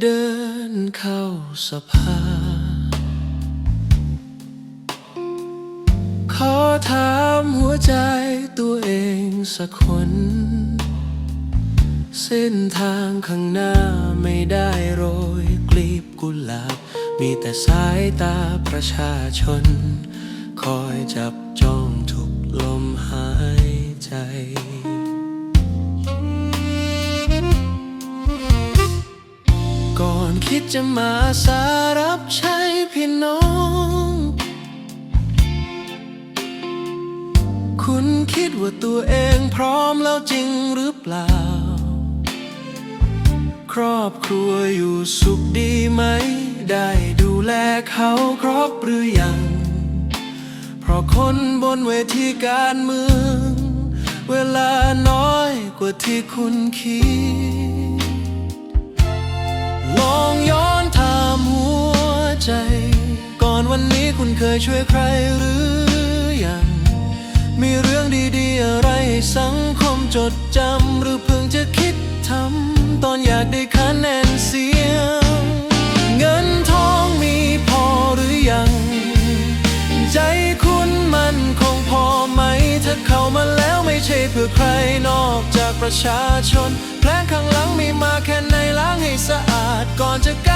เดินเข้าสภา ขอถามหัวใจตัวเองสักคน เส้นทางข้างหน้าไม่ได้โรยกลีบกุหลาบ มีแต่สายตาประชาชน คอยจับจ้องทุกลมหายใจ อนคิดจะมาสารับใช้พี่น้อง คุณคิดว่าตัวเองพร้อมแล้วจริงหรือเปล่า ครอบครัวอยู่สุขดีไหม ได้ดูแลเขาครบหรือยัง เพราะคนบนเวทีการเมือง เวลาน้อยกว่าที่คุณคิด เคยช่วยใครหรือยัง มีเรื่องดีๆอะไรให้สังคมจดจำหรือเพิ่งจะคิดทำ ตอนอยากได้คะแนนเสียง เงินทองมีพอหรือยัง ใจคุณมันคงพอไหม ถ้าเข้ามาแล้วไม่ใช่เพื่อใครนอกจากประชาชน แผลงข้างหลังมีมาแค่ในล้างให้สะอาดก่อนจะก้า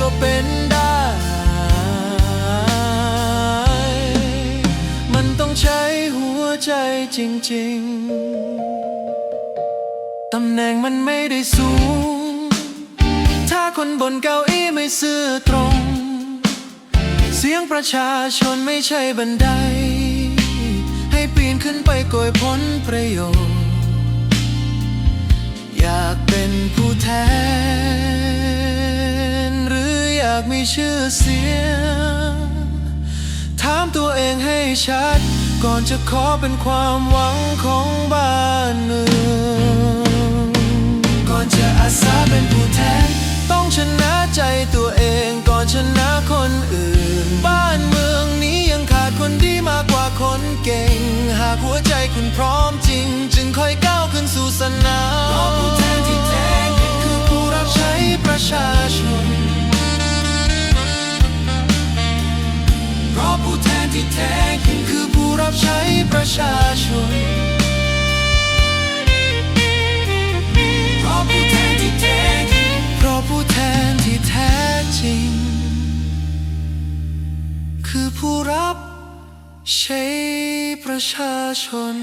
ก็เป็นได้ มันต้องใช้หัวใจจริง ๆ ตำแหน่งมันไม่ได้สูง ถ้าคนบนเก้าอี้ไม่ซื่อตรง เสียงประชาชนไม่ใช่บันได ให้ปีนขึ้นไปโกยผลประโยชน์ อยากเป็นผู้แทนากมีชื่อเสียง ถามตัวเองให้ชัด ก่อนจะขอเป็นความหวังของบ้านเมืองก่อนจะอาสาเป็นผู้แทน ต้องชนะใจตัวเองก่อนชนะคนอื่น บ้านเมืองนี้ยังขาดคนดีมากกว่าคนเก่ง หากหัวใจคุณพร้อมจ ชาชน